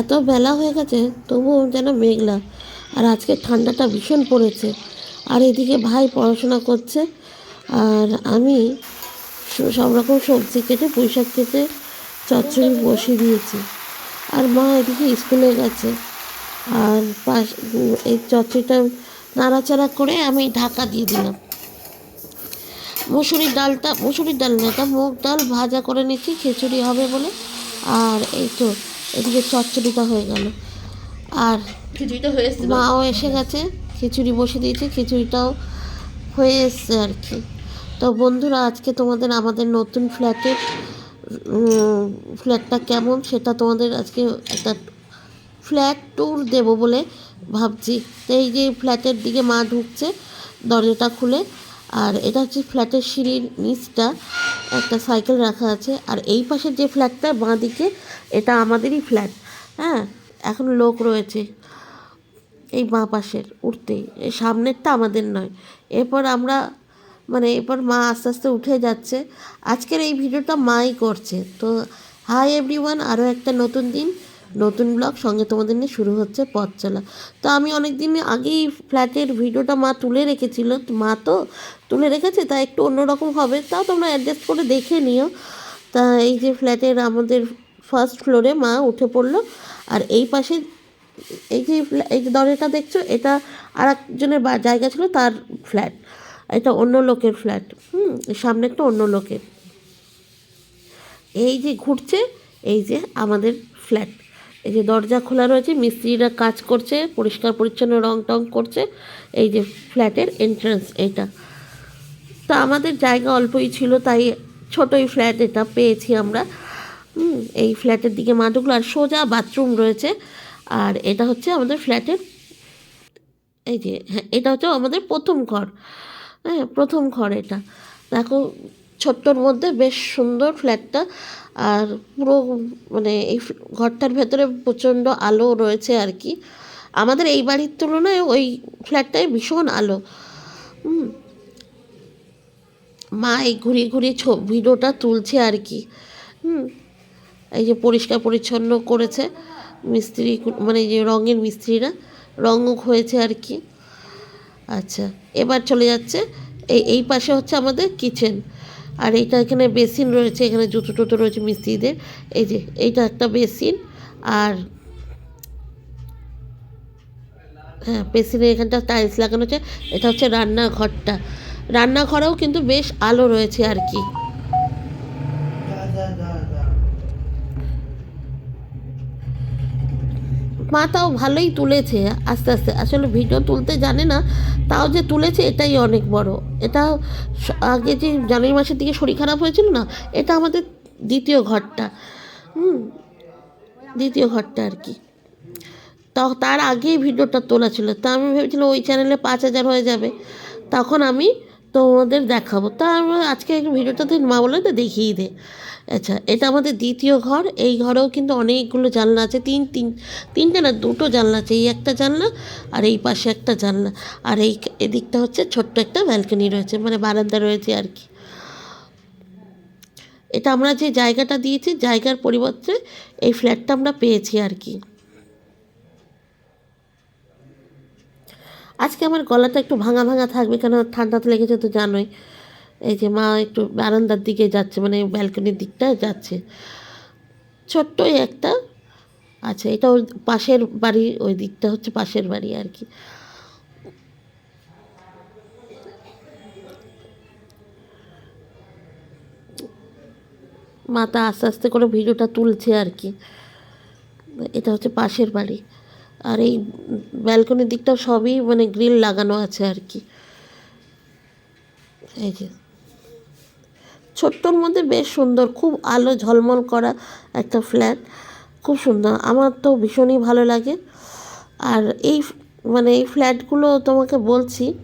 এত বেলা হয়ে গেছে, তবুও যেন মেঘলা। আর আজকে ঠান্ডাটা ভীষণ পড়েছে। আর এদিকে ভাই পড়াশোনা করছে, আর আমি সব রকম সবজি কেটে পুঁই শাক কেটে, চচ্চড়ি বসিয়ে দিয়েছি। আর মা এদিকে স্কুলে গেছে। আর পাশ এই চচ্চড়িটা নাড়াচাড়া করে আমি ঢাকা দিয়ে দিলাম। মুসুরির ডালটা মুসুরির ডাল না মুগ ডাল ভাজা করে নিচ্ছি, খিচুড়ি হবে বলে। আর এই তো এদিকে চচ্চড়িটা হয়ে গেল। আর খিচুড়িটা হয়ে এসছে মাও এসে গেছে খিচুড়ি বসে দিয়েছে খিচুড়িটাও হয়ে এসছে আর কি। তো বন্ধুরা আজকে তোমাদের আমাদের নতুন ফ্ল্যাটের ফ্ল্যাটটা কেমন সেটা তোমাদের আজকে একটা ফ্ল্যাট ট্যুর দেব বলে ভাবছি। তো এই যে ফ্ল্যাটের দিকে মা ঢুকছে দরজাটা খুলে আর এটা হচ্ছে ফ্ল্যাটের সিঁড়ির নিচটা, একটা সাইকেল রাখা আছে, আর এই পাশের যে ফ্ল্যাটটা বাঁ দিকে এটা আমাদেরই ফ্ল্যাট হ্যাঁ? এখন লোক রয়েছে এই বাঁ পাশের উঠতেই সামনেরটা আমাদের নয়। এরপর আমরা মানে এরপর মা আস্তে আস্তে উঠে যাচ্ছে। আজকের এই ভিডিওটা মাই করছে। তো হাই এভরিওয়ান আরও একটা নতুন দিন। নতুন ব্লগ সঙ্গে তোমাদের নিয়ে শুরু হচ্ছে পথ চলা। তো আমি অনেক দিন আগেই ফ্ল্যাটের ভিডিওটা মা তুলে রেখেছিল। মা তো তুলে রেখেছে, তা একটু অন্যরকম হবে তাও তোমরা অ্যাডজাস্ট করে দেখে নিও। তা এই যে ফ্ল্যাটের আমাদের ফার্স্ট ফ্লোরে মা উঠে পড়ল, আর এই পাশে এই যে এই যে দরজাটা দেখছ, এটা আর একজনের জায়গা ছিল তার ফ্ল্যাট। এটা অন্য লোকের ফ্ল্যাট। হুম, সামনে একটা অন্য লোকের। এই যে ঘুরছে, এই যে আমাদের ফ্ল্যাট। এই যে দরজা খোলা রয়েছে, মিস্ত্রিরা কাজ করছে, পরিষ্কার পরিচ্ছন্ন রং টং করছে, এই যে ফ্ল্যাটের এন্ট্রান্স এটা। তো আমাদের জায়গা অল্পই ছিল, তাই ছোটোই ফ্ল্যাট এটা পেয়েছি আমরা। এই ফ্ল্যাটের দিকে মা ঢুকলো আর সোজা বাথরুম রয়েছে। আর এটা হচ্ছে আমাদের ফ্ল্যাটের, এই যে হ্যাঁ এটা হচ্ছে আমাদের প্রথম ঘর। হ্যাঁ প্রথম ঘর এটা। দেখো, ছোট্টর মধ্যে বেশ সুন্দর ফ্ল্যাটটা। আর পুরো মানে এই ঘরটার ভেতরে প্রচণ্ড আলো রয়েছে আর কি। আমাদের এই বাড়ির তুলনায় ওই ফ্ল্যাটটায় ভীষণ আলো। মা এই ঘুরিয়ে ঘুরিয়ে ভিডিওটা তুলছে আর কি। হুম। এই যে পরিষ্কার পরিচ্ছন্ন করেছে মিস্ত্রি মানে যে রঙের মিস্ত্রিরা, রঙও হয়েছে আর কি। আচ্ছা এবার চলে যাচ্ছে, এই এই পাশে হচ্ছে আমাদের কিচেন। আর এইটা এখানে বেসিন রয়েছে, এখানে জুতো টুতো রয়েছে মিস্ত্রিদের। এই যে, এইটা একটা বেসিন। আর হ্যাঁ বেসিনে এখানটা টাইলস লাগানো হচ্ছে। এটা হচ্ছে রান্নাঘরটা। রান্নাঘরেও কিন্তু বেশ আলো রয়েছে আর কি। মা তাও ভালোই তুলেছে, আস্তে আস্তে। আসলে ভিডিও তুলতে জানে না, তাও যে তুলেছে এটাই অনেক বড়। এটা আগে যে জানুয়ারি মাসের দিকে শরীর খারাপ হয়েছিল না, এটা আমাদের দ্বিতীয় ঘরটা। হুম, দ্বিতীয় ঘরটা আর কি। তো তার আগেই ভিডিওটা তোলা ছিল। তা আমি ভেবেছিলাম ওই চ্যানেলে পাঁচ হাজার হয়ে যাবে। তখন আমি তোমাদের দেখাবো। তা আমি আজকে ভিডিওটা তুই মা বলে তো দেখিয়ে দে। আচ্ছা এটা আমাদের দ্বিতীয় ঘর। এই ঘরেও কিন্তু অনেকগুলো জানলা আছে। তিন তিন, তিনটে না, দুটো জানলা আছে। এই একটা জানলা আর এই পাশে একটা জানলা। আর এই এদিকটা হচ্ছে ছোট্ট একটা ব্যালকনি রয়েছে মানে বারান্দা রয়েছে আর কি। এটা আমরা যে জায়গাটা দিয়েছি, জায়গার পরিবর্তে এই ফ্ল্যাটটা আমরা পেয়েছি আর কি। আজকে আমার গলাটা একটু ভাঙা ভাঙা থাকবে কেন ঠান্ডাতে লেগেছে তো জানোই। এই যে মা একটু বারান্দার দিকে যাচ্ছে মানে ব্যালকনির দিকটা যাচ্ছে। ছোট্টই একটা আচ্ছা এটা ওর পাশের বাড়ি, ওই দিকটা হচ্ছে পাশের বাড়ি আর কি। মাতা আস্তে আস্তে করে ভিডিওটা তুলছে আর কি। এটা হচ্ছে পাশের বাড়ি। আর এই ব্যালকনির দিকটা সবই মানে গ্রিল লাগানো আছে আর কি। এই যে। ছোট্টর মধ্যে বেশ সুন্দর, খুব আলো ঝলমল করা একটা ফ্ল্যাট খুব সুন্দর। আমার তো ভীষণই ভালো লাগে। আর এই মানে এই ফ্ল্যাটগুলো তোমাকে বলছি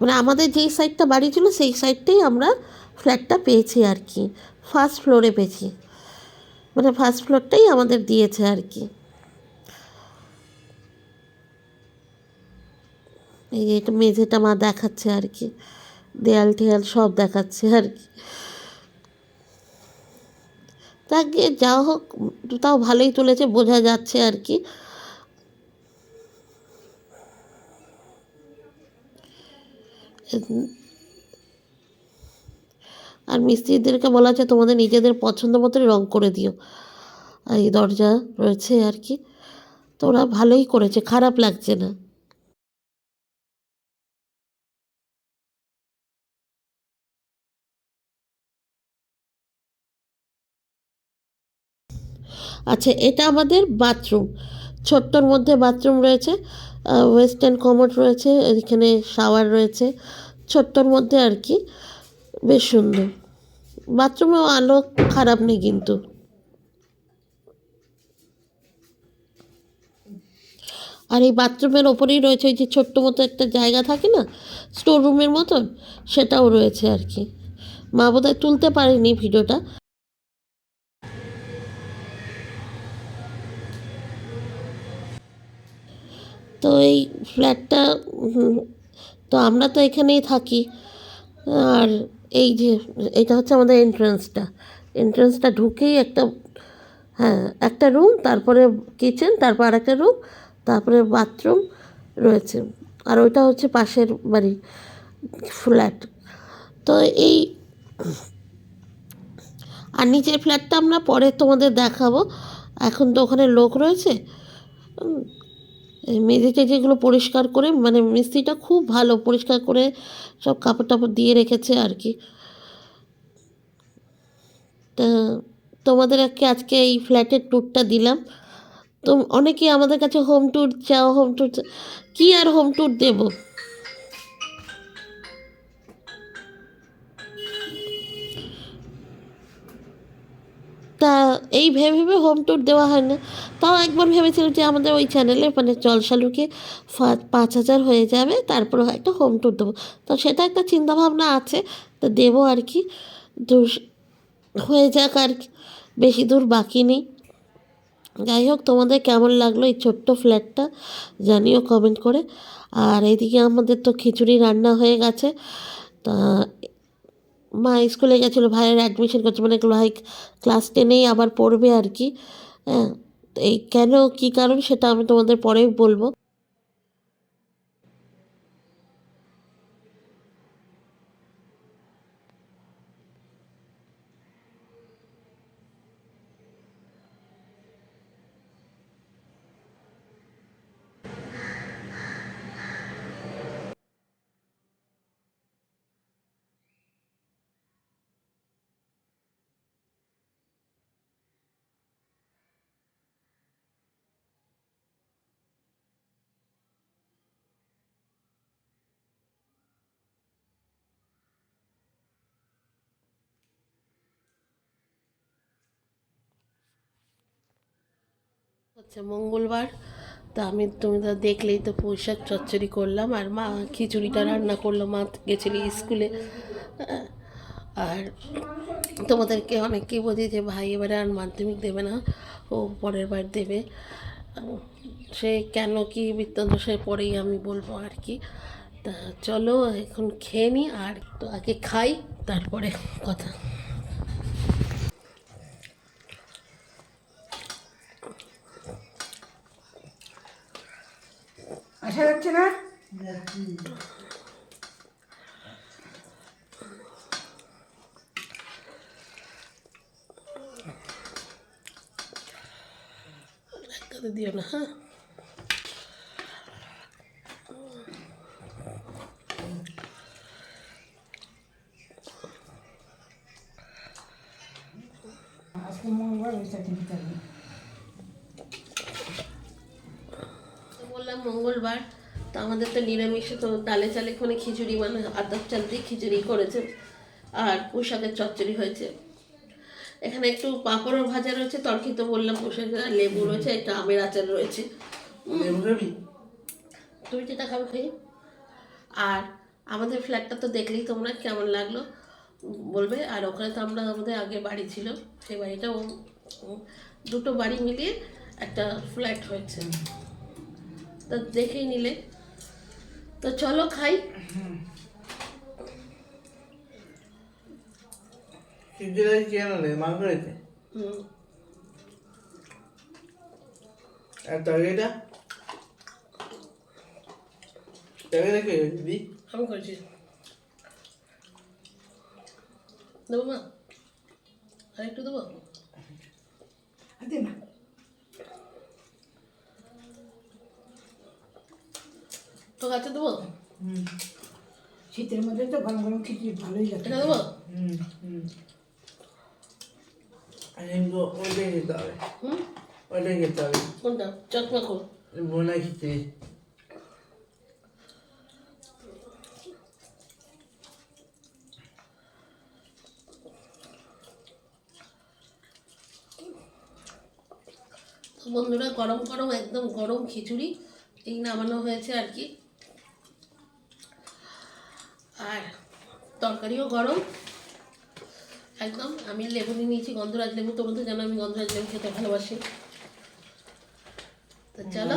মানে আমাদের যেই সাইডটা বাড়ি ছিল, সেই সাইডটাই আমরা ফ্ল্যাটটা পেয়েছি আর কি। ফার্স্ট ফ্লোরে পেয়েছি। মানে ফার্স্ট ফ্লোরটাই আমাদের দিয়েছে আর কি। এই এটা মেঝেটা মা দেখাচ্ছে আর কি। দেয়াল টেয়াল সব দেখাচ্ছে আর কি। তাকে যা হোক, তাও ভালোই তুলেছে, বোঝা যাচ্ছে আর কি। আর মিস্ত্রিদেরকে বলা আছে তোমাদের নিজেদের পছন্দ মতো রং করে দিও। এই দরজা রয়েছে আর কি। তো ওরা ভালোই করেছে, খারাপ লাগছে না। আচ্ছা এটা আমাদের বাথরুম। ছোট্টর মধ্যে বাথরুম রয়েছে ওয়েস্টার্ন কমোড রয়েছে, এখানে শাওয়ার রয়েছে। ছোট্টর মধ্যে আর কি। বেশ সুন্দর। বাথরুমেও আলো খারাপ নেই কিন্তু। আর এই বাথরুমের ওপরেই রয়েছে ওই যে ছোট্ট মতো একটা জায়গা থাকে না স্টোর রুমের মতন, সেটাও রয়েছে আর কি। মা বোধহয় তুলতে পারেনি ভিডিওটা। তো এই ফ্ল্যাটটা তো আমরা তো এখানেই থাকি। আর এই যে, এটা হচ্ছে আমাদের এন্ট্রান্সটা এন্ট্রান্সটা ঢুকেই একটা হ্যাঁ একটা রুম তারপরে কিচেন তারপর আরেকটা রুম তারপরে বাথরুম রয়েছে। আর ওইটা হচ্ছে পাশের বাড়ি ফ্ল্যাট তো এই, আর নিচের ফ্ল্যাটটা আমরা পরে তোমাদের দেখাবো। এখন তো ওখানে লোক রয়েছে। উম, এই মেঝে টেঝেগুলো পরিষ্কার করে মানে মিস্ত্রিটা খুব ভালো পরিষ্কার করে সব কাপড় টাপড় দিয়ে রেখেছে আর কি। তা তোমাদেরকে আজকে এই ফ্ল্যাটের ট্যুরটা দিলাম। তো অনেকেই আমাদের কাছে হোম ট্যুর চাও হোম ট্যুর কী আর হোম ট্যুর দেবো? তা এই ভেবে ভেবে হোম ট্যুর দেওয়া হয় না। তাও একবার ভেবেছিলাম যে আমাদের ওই চ্যানেলে মানে জলসালুকে পাঁচ হাজার হয়ে যাবে, তারপরে একটা হোম ট্যুর দেবো। তো সেটা একটা চিন্তাভাবনা আছে, তো দেবো আর কি। তো হয়ে যাক আর কি, বেশি দূর বাকি নেই। যাই হোক, তোমাদের কেমন লাগল এই ছোট্ট ফ্ল্যাটটা জানিও কমেন্ট করে। আর এদিকে আমাদের তো খিচুড়ি রান্না হয়ে গেছে, তা মা স্কুলে গেছিল, ভাইয়ের অ্যাডমিশন করছে মানে ভাই ক্লাস টেনেই আবার পড়বে আর কি। হ্যাঁ এই কেন, কী কারণ সেটা আমি তোমাদের পরে বলব। হচ্ছে মঙ্গলবার। তা আমি, তুমি তো দেখলেই তো পোশাক চচ্চড়ি করলাম। আর মা খিচুড়িটা রান্না করল, মা গেছিলি স্কুলে। আর তোমাদেরকে অনেককেই বলি যে, ভাই এবারে আর মাধ্যমিক দেবে না, ও পরের বার দেবে। সে কেন কি বৃত্তান্ত, সে পরেই আমি বলব আর কি। তা চলো, এখন খেয়ে নিই আর তো আগে খাই, তারপরে কথা। আসা যাচ্ছে না একটাতে দিও না হ্যাঁ আজকে মঙ্গলবার ওইটা টিভি মঙ্গলবার তো আমাদের তো নিরামিষে তো ডালে চালে কোনে খিচুড়ি মানে আদার চাল দিয়ে খিচুড়ি করেছে আর পোশাকের চচ্চড়ি হয়েছে। এখানে একটু পাঁপড়ও ভাজা রয়েছে তরকি তো বললাম পোশাকের লেবু রয়েছে একটা আমের আচার রয়েছে। তুমি যেটা খাবে খাই আর আমাদের ফ্ল্যাটটা তো দেখলেই তোমরা কেমন লাগল। বলবে আর ওখানে তো আমরা আমাদের আগে বাড়ি ছিল সেই বাড়িটা ও- ও- দুটো বাড়ি মিলিয়ে একটা ফ্ল্যাট হয়েছে। তো দেখেই নিলে। তো চলো খাই। আমি করেছি। দেবো মা? আর একটু দেবো? হাতে না তো কাছে দেবো? শীতের মধ্যে তো গরম গরম খিচুড়ি ভালোই লাগে। এটা দেবো? খেতে হবে। হুম? খেতে হবে। কোনটা? চকমা কর বোনা খিচুড়ি। বন্ধুরা গরম গরম একদম গরম খিচুড়ি। এই নামানো হয়েছে আর কি। আর তরকারিও গরম। একদম আমি লেবু নিয়ে নিয়েছি গন্ধরাজ লেবু। তোমরা তো জানো আমি গন্ধরাজ লেবু খেতে ভালোবাসি। তো চলো।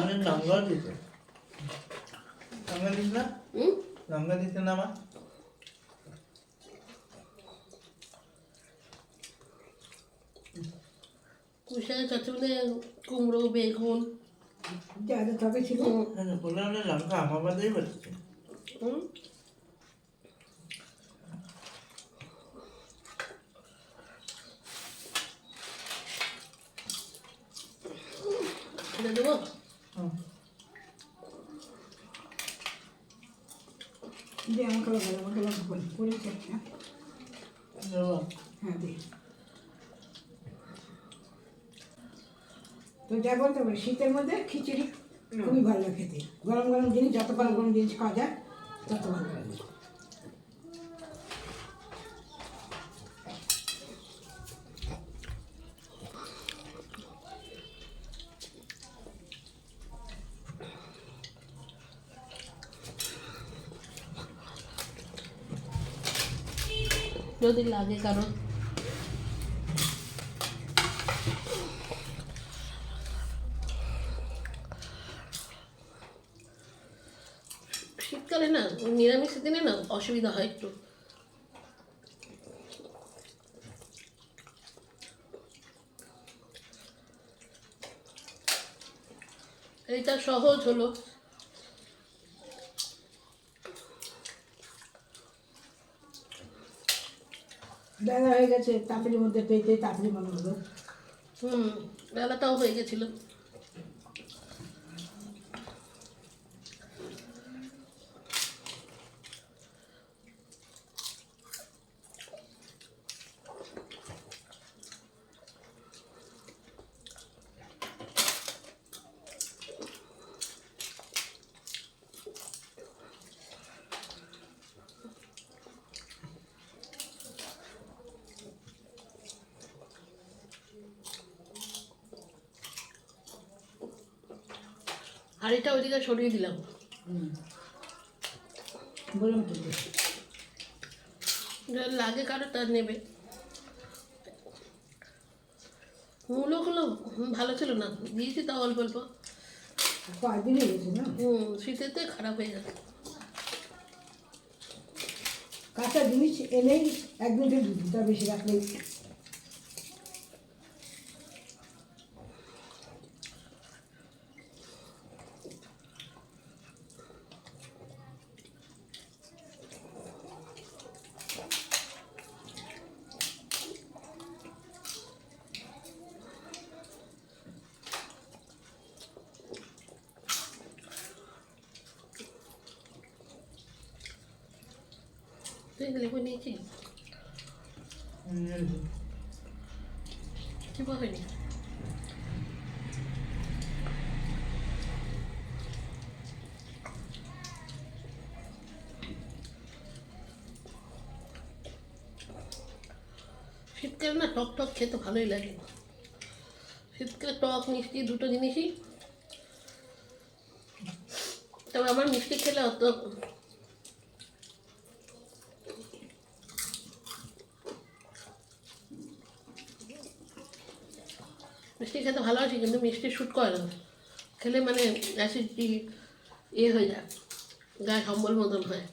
দিতে। লঙ্কা না? হুম? লঙ্কা দিতে না আমার কুশাক চচ্চড়ি কুমড়ো বেগুন। যা যা ছিল হ্যাঁ বললাম লঙ্কা আমার বাদেই বলছে হুম? এটা দেবো? দিয়ে আমাকে লাগালো আমাকে লাগাবো বলি হ্যাঁ হ্যাঁ দে। তো যা বলতে পারি শীতের মধ্যে খিচুড়ি খুবই ভালো খেতে। গরম গরম জিনিস যত গরম গরম জিনিস খাওয়া যায় তত ভালো লাগে। যদি লাগে কারণ শীতকালে না নিরামিষ দিনে না অসুবিধা হয় একটু। এইটা সহজ হলো। বেলা হয়ে গেছে তাড়াতাড়ির মধ্যে পেতে তাড়াতাড়ি মনে হলো। হুম বেলাটাও হয়ে গেছিল। ওইদিকে সরিয়ে দিলাম। বললাম তো। লাগে কারও তার নেবে। মূলগুলো ভালো ছিল না। দিয়েছি তাও অল্প অল্প। কয়েকদিনই গেছে না? হুম শীতেতে খারাপ হয়ে গেছে কাঁচা জিনিস এনেই একদিন দুদিন বেশি রাখলেই তুই লেবু নিয়েছি হুম কি হয়নি শীতকালে না, টক টক খেতে ভালোই লাগে। শীতকালে টক, মিষ্টি দুটো জিনিসই। তবে আমার মিষ্টি খেলে অত মিষ্টি খেতে ভালোবাসি কিন্তু মিষ্টি শ্যুট করে না। খেলে মানে অ্যাসিডটি ইয়ে হয়ে যায়, গায়ে সম্বল মতন হয়।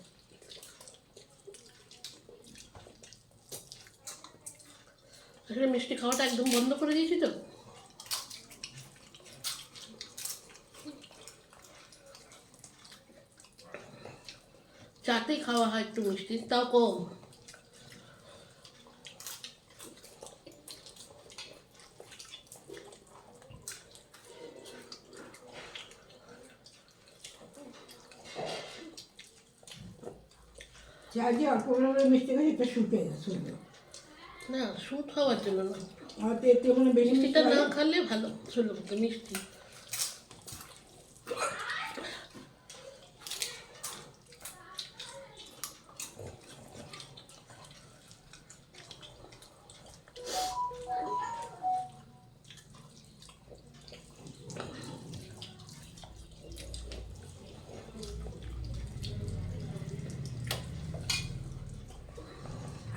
এখানে মিষ্টি খাওয়াটা একদম বন্ধ করে দিয়েছি তো। চাতেই খাওয়া হয় একটু মিষ্টি, তাও কম। চা যে অল্প মিষ্টি খাই এটা শুকিয়ে যায় না সুট হওয়ার জন্য না। আর একটু মানে বেশি মিষ্টিটা না খালে ভালো ছিল মিষ্টি।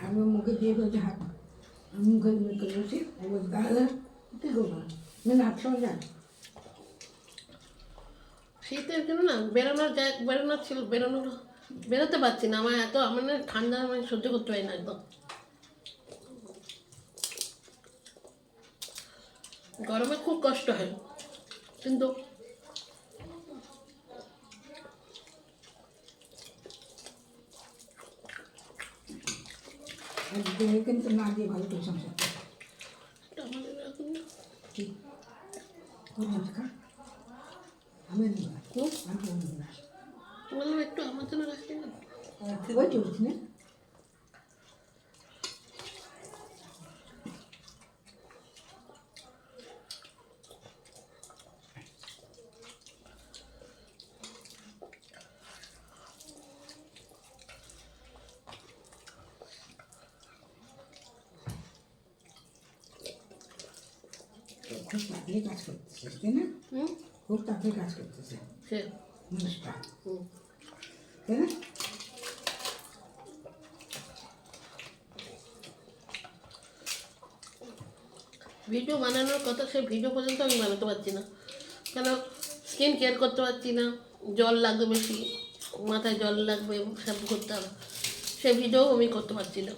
আমি মুখে দিয়ে বলছি হাত শীতের জন্য না বেরোনোর জায়গা বেরোনোর ছিল বেরোনোর বেরোতে পারছি না আমার এত আমার না ঠান্ডা মানে সহ্য করতে পারি না একদম গরমে খুব কষ্ট হয় কিন্তু দেহে কিন্তু না দিয়ে ভালো করে সংসার আমি খুব বললাম একটু আমার জন্য রাখতে ওই চলছি না খুব তাড়াতাড়ি কাজ করতেছে তাই না? খুব তাড়াতাড়ি কাজ করতেছে। মানুষটা। তাই না? ভিডিও বানানোর কথা সে ভিডিও পর্যন্ত আমি বানাতে পারছি না। কেন? স্কিন কেয়ার করতে পারছি না জল লাগবে বেশি মাথায় জল লাগবে শ্যাম্পু করতে হবে। সে ভিডিও আমি করতে পারছি না।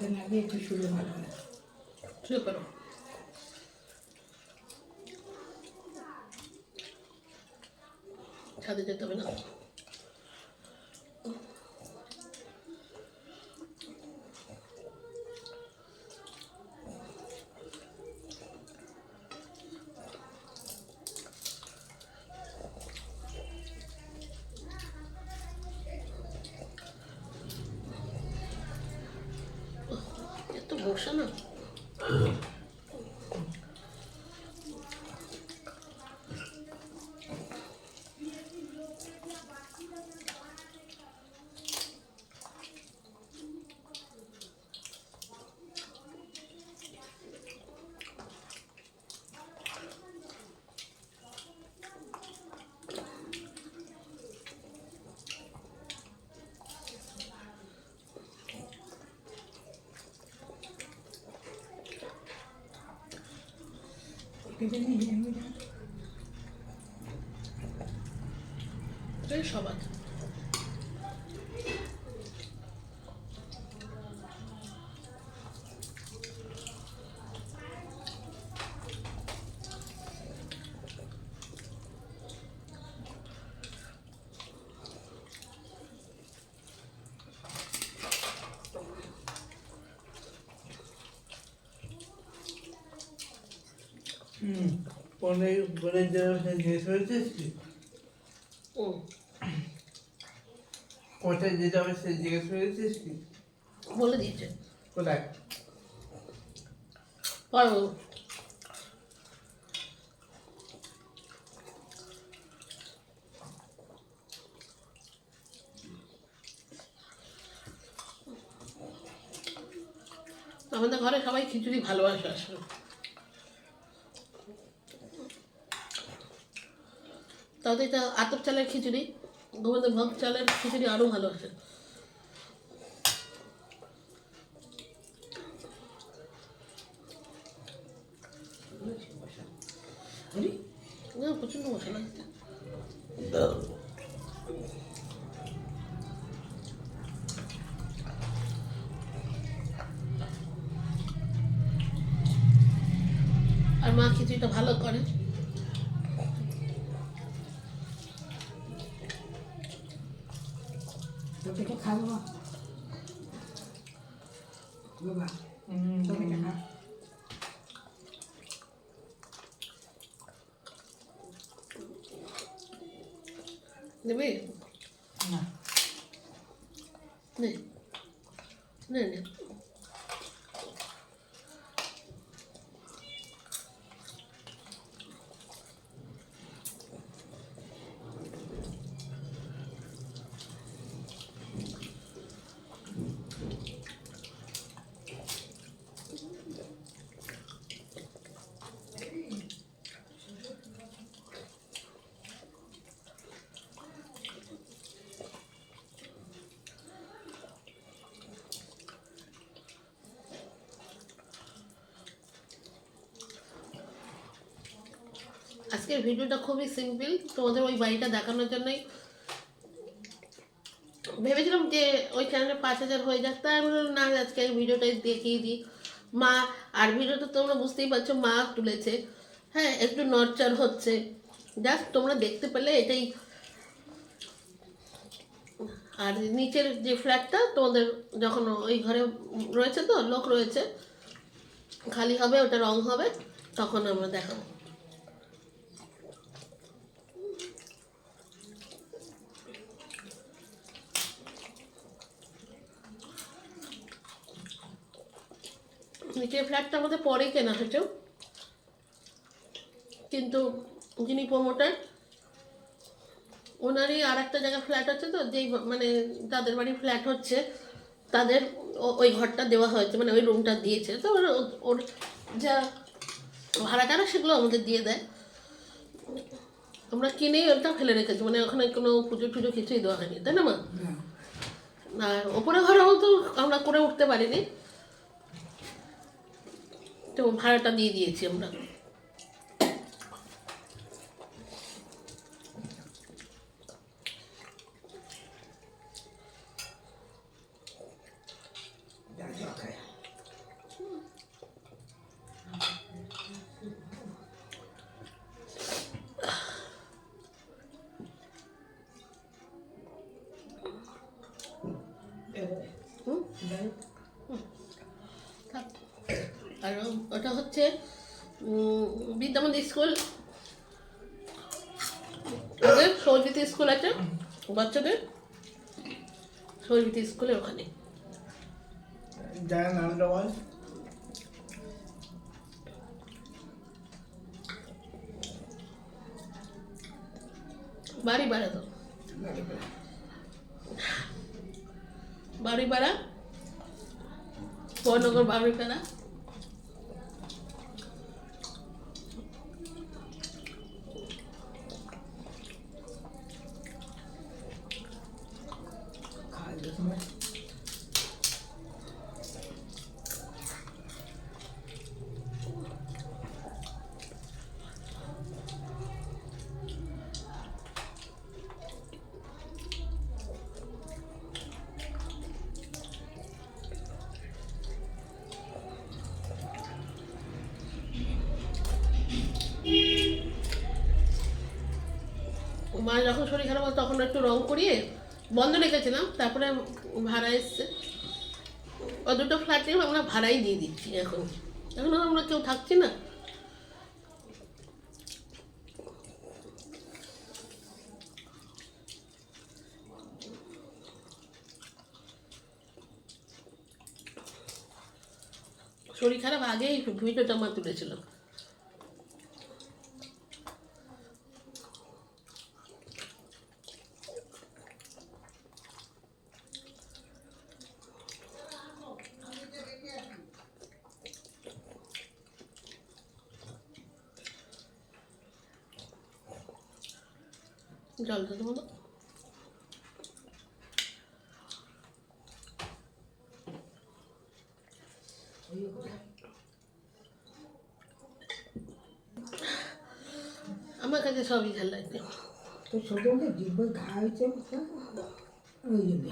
তাতে না একটু শুরু ভালো হয়। শুরু ছাদে যেতে হবে না এত বসা না কেটে পরে পরে যারা জিজ্ঞেস করেছিস কি হুম কোথায় যেতে হবে সে জিজ্ঞেস করেছিস কি বলে দিয়েছে। কোথায়? আমাদের ঘরে সবাই খিচুড়ি ভালোবাসে আসলে। তাদের এটা আতপ চালের খিচুড়ি গোবিন্দ ভোগ চালের খিচুড়ি আরও মশলা আছে আর মা খিচুড়িটা ভালো করে তোকে এটা খাব না বাবা তোকে এটা খা নেবে না নে নে নে আজকের ভিডিওটা খুবই সিম্পল তোমাদের ওই বাড়িটা দেখানোর জন্যই ভেবেছিলাম যে ওই চ্যানেলে পাঁচ হাজার হয়ে যাক, তাই আমি না আজকে ভিডিওটাই দেখিয়ে দিই। মা, আর ভিডিওটা তোমরা বুঝতেই পারছ, মা তুলেছে। হ্যাঁ একটু নড়চড় হচ্ছে। জাস্ট তোমরা দেখতে পেলে এটাই। আর নিচের যে ফ্ল্যাটটা তোমাদের যখন ওই ঘরে রয়েছে তো, লোক রয়েছে, খালি হবে, ওটা রং হবে, তখন আমরা দেখাবো। নিচের ফ্ল্যাটটা আমাদের পরে কেনা হয়েছে। কিন্তু যিনি প্রমোটার ওনারই আর একটা জায়গায় ফ্ল্যাট আছে তো যেই মানে তাদের বাড়ি ফ্ল্যাট হচ্ছে তাদের ও- ওই ঘরটা দেওয়া হয়েছে মানে ওই রুমটা দিয়েছে। তো ওর ওর যা ভাড়া টাড়া সেগুলো আমাদের দিয়ে দেয়। আমরা কিনেই ওটা ফেলে রেখেছি মানে ওখানে কোনো পুজো টুজো কিছুই দেওয়া হয়নি তাই না মা? আর ওপরে ঘরেও তো আমরা করে উঠতে পারিনি। তো ভাড়াটা দিয়ে দিয়েছি আমরা যা জল খায় হুম থাক। আর ওটা হচ্ছে উম, বিদ্যামন্দির স্কুল। ওদের সৌজিতি স্কুল আছে বাচ্চাদের সৌজিতি স্কুলের ওখানে। যার নামটা বল। বাড়ি ভাড়া তো। বাড়ি ভাড়া পয়নগর বাড়ি ভাড়া তারপরে ভাড়া এসছে। ও দুটো ফ্ল্যাটে আমরা ভাড়াই দিয়ে দিচ্ছি এখন। এখন আমরা কেউ থাকছি না। শরীর খারাপ আগেই ভিডিওটা আমার তুলেছিলাম জল তো দেবো আমার কাছে সবই ভালো লাগছে তো ছোটোকে জিভে ঘা হয়েছে ওই জন্য।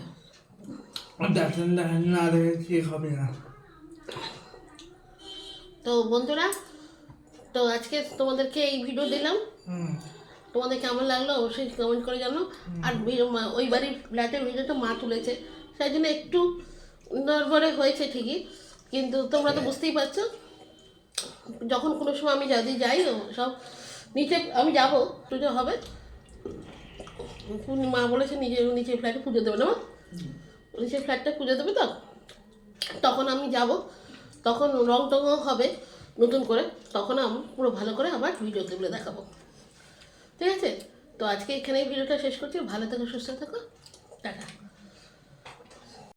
ডাক্তার না দেখে হবে না। তো বন্ধুরা তো আজকে তোমাদেরকে এই ভিডিও দিলাম। হুম। তোমাদের কেমন লাগল অবশ্যই কমেন্ট করে জানো। আর ওই বাড়ির ফ্ল্যাটের ভিডিওটা মা তুলেছে সেই জন্য একটু নড়বড়ে হয়েছে ঠিকই কিন্তু তোমরা তো বুঝতেই পারছ যখন কোনো সময় আমি যদি যাই সব নিচে আমি যাব পুজো হবে। মা বলেছে নিজে নিচে ফ্ল্যাটে পুজো দেবে না? নিচের ফ্ল্যাটটা পুজো দেবে তো? তখন আমি যাব তখন রং টংও হবে নতুন করে তখন আমি পুরো ভালো করে আবার ভিডিও তুলে দেখাবো। ঠিক আছে? তো আজকে এখানেই ভিডিওটা শেষ করছি। ভালো থাকো সুস্থ থাকো। টাটা।